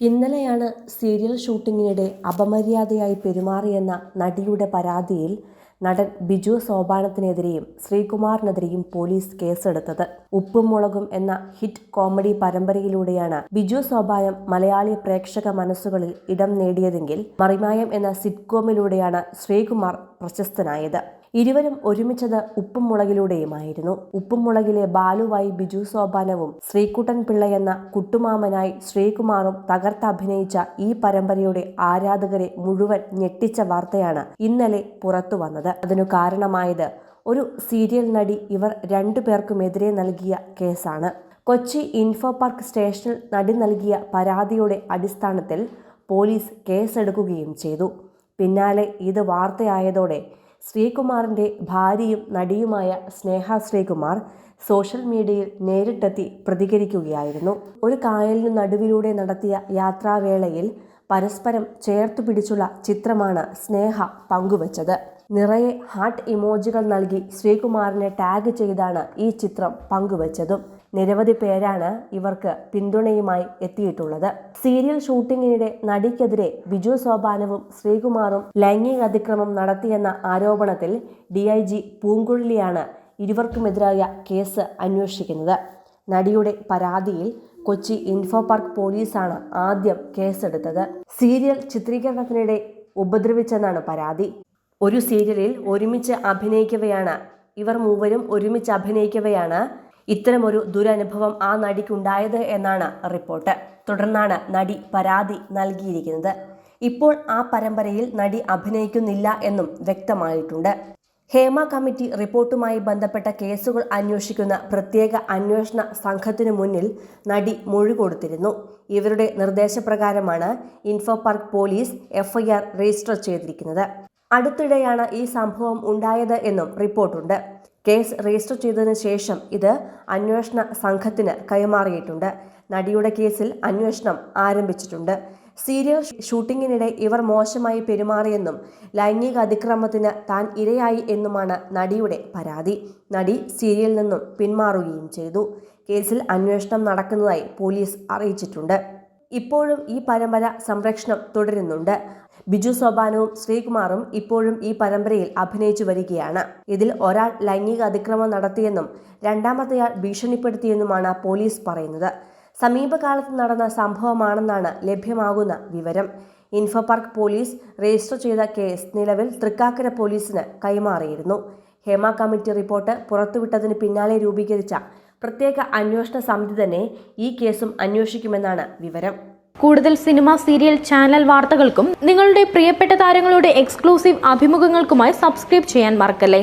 ഇന്നലെയാണ് സീരിയൽ ഷൂട്ടിങ്ങിനിടെ അപമര്യാദയായി പെരുമാറിയെന്ന നടിയുടെ പരാതിയിൽ നടൻ ബിജു സോപാനത്തിനെതിരെയും ശ്രീകുമാറിനെതിരെയും പോലീസ് കേസെടുത്തത്. ഉപ്പും മുളകും എന്ന ഹിറ്റ് കോമഡി പരമ്പരയിലൂടെയാണ് ബിജു സോപാനം മലയാളി പ്രേക്ഷക മനസ്സുകളിൽ ഇടം നേടിയതെങ്കിൽ മറിമായം എന്ന സിറ്റ്കോമിലൂടെയാണ് ശ്രീകുമാർ പ്രശസ്തനായത്. ഇരുവരും ഒരുമിച്ചത് ഉപ്പും മുളകിലൂടെയുമായിരുന്നു ഉപ്പും മുളകിലെ ബാലുവായി ബിജു സോപാനവും ശ്രീകുട്ടൻ പിള്ള എന്ന കുട്ടുമാമനായി ശ്രീകുമാറും തകർത്തഭിനയിച്ച ഈ പരമ്പരയുടെ ആരാധകരെ മുഴുവൻ ഞെട്ടിച്ച വാർത്തയാണ് ഇന്നലെ പുറത്തു വന്നത്. അതിനു കാരണമായത് ഒരു സീരിയൽ നടി ഇവർ രണ്ടുപേർക്കുമെതിരെ നൽകിയ കേസാണ്. കൊച്ചി ഇൻഫോ പാർക്ക് സ്റ്റേഷനിൽ നടി നൽകിയ പരാതിയുടെ അടിസ്ഥാനത്തിൽ പോലീസ് കേസെടുക്കുകയും ചെയ്തു. പിന്നാലെ ഇത് വാർത്തയായതോടെ ശ്രീകുമാറിന്റെ ഭാര്യയും നടിയുമായ സ്നേഹ ശ്രീകുമാർ സോഷ്യൽ മീഡിയയിൽ നേരിട്ടെത്തി പ്രതികരിക്കുകയായിരുന്നു. ഒരു കായലിനു നടുവിലൂടെ നടത്തിയ യാത്രാവേളയിൽ പരസ്പരം ചേർത്തു പിടിച്ചുള്ള ചിത്രമാണ് സ്നേഹ പങ്കുവച്ചത്. നിറയെ ഹാർട്ട് ഇമോജികൾ നൽകി ശ്രീകുമാറിനെ ടാഗ് ചെയ്താണ് ഈ ചിത്രം പങ്കുവച്ചതും. നിരവധി പേരാണ് ഇവർക്ക് പിന്തുണയുമായി എത്തിയിട്ടുള്ളത്. സീരിയൽ ഷൂട്ടിങ്ങിനിടെ നടിക്കെതിരെ ബിജു സോപാനവും ശ്രീകുമാറും ലൈംഗിക അതിക്രമം നടത്തിയെന്ന ആരോപണത്തിൽ ഡി ഐ ജി പൂങ്കുഴലിയാണ് ഇരുവർക്കുമെതിരായ കേസ് അന്വേഷിക്കുന്നത്. നടിയുടെ പരാതിയിൽ കൊച്ചി ഇൻഫോ പാർക്ക് പോലീസാണ് ആദ്യം കേസെടുത്തത്. സീരിയൽ ചിത്രീകരണത്തിനിടെ ഉപദ്രവിച്ചെന്നാണ് പരാതി. ഒരു സീരിയലിൽ ഒരുമിച്ച് അഭിനയിക്കവെയാണ്. ഇവർ മൂവരും ഒരുമിച്ച് അഭിനയിക്കവെയാണ്. ഇത്തരമൊരു ദുരനുഭവം ആ നടിക്കുണ്ടായത് എന്നാണ് റിപ്പോർട്ട്. തുടർന്നാണ് നടി പരാതി നൽകിയിരിക്കുന്നത്. ഇപ്പോൾ ആ പരമ്പരയിൽ നടി അഭിനയിക്കുന്നില്ല എന്നും വ്യക്തമായിട്ടുണ്ട്. ഹേമ കമ്മിറ്റി റിപ്പോർട്ടുമായി ബന്ധപ്പെട്ട കേസുകൾ അന്വേഷിക്കുന്ന പ്രത്യേക അന്വേഷണ സംഘത്തിനു മുന്നിൽ നടി മൊഴി കൊടുത്തിരുന്നു. ഇവരുടെ നിർദ്ദേശപ്രകാരമാണ് ഇൻഫോപാർക്ക് പോലീസ് എഫ്ഐആർ രജിസ്റ്റർ ചെയ്തിരിക്കുന്നത്. അടുത്തിടെയാണ് ഈ സംഭവം ഉണ്ടായത് എന്നും റിപ്പോർട്ടുണ്ട്. കേസ് രജിസ്റ്റർ ചെയ്തതിന് ശേഷം ഇത് അന്വേഷണ സംഘത്തിന് കൈമാറിയിട്ടുണ്ട്. നടിയുടെ കേസിൽ അന്വേഷണം ആരംഭിച്ചിട്ടുണ്ട്. സീരിയൽ ഷൂട്ടിങ്ങിനിടെ ഇവർ മോശമായി പെരുമാറിയെന്നും ലൈംഗിക അതിക്രമത്തിന് താൻ ഇരയായി എന്നുമാണ് നടിയുടെ പരാതി. നടി സീരിയലിൽ നിന്നും പിന്മാറുകയും ചെയ്തു. കേസിൽ അന്വേഷണം നടക്കുന്നതായി പോലീസ് അറിയിച്ചിട്ടുണ്ട്. ഇപ്പോഴും ഈ പരമ്പര സംരക്ഷണം തുടരുന്നുണ്ട്. ബിജു സോപാനവും ശ്രീകുമാറും ഇപ്പോഴും ഈ പരമ്പരയിൽ അഭിനയിച്ചു വരികയാണ്. ഇതിൽ ഒരാൾ ലൈംഗിക അതിക്രമം നടത്തിയെന്നും രണ്ടാമത്തെയാൾ ഭീഷണിപ്പെടുത്തിയെന്നുമാണ് പോലീസ് പറയുന്നത്. സമീപകാലത്ത് നടന്ന സംഭവമാണെന്നാണ് ലഭ്യമാകുന്ന വിവരം. ഇൻഫോപാർക്ക് പോലീസ് രജിസ്റ്റർ ചെയ്ത കേസ് നിലവിൽ തൃക്കാക്കര പോലീസിന് കൈമാറിയിരുന്നു. ഹേമ കമ്മിറ്റി റിപ്പോർട്ട് പുറത്തുവിട്ടതിന് പിന്നാലെ രൂപീകരിച്ച പ്രത്യേക അന്വേഷണ സമിതി തന്നെ ഈ കേസും അന്വേഷിക്കുമെന്നാണ് വിവരം. കൂടുതൽ സിനിമ സീരിയൽ ചാനൽ വാർത്തകൾക്കും നിങ്ങളുടെ പ്രിയപ്പെട്ട താരങ്ങളുടെ എക്സ്ക്ലൂസീവ് അഭിമുഖങ്ങൾക്കുമായി സബ്സ്ക്രൈബ് ചെയ്യാൻ മറക്കല്ലേ?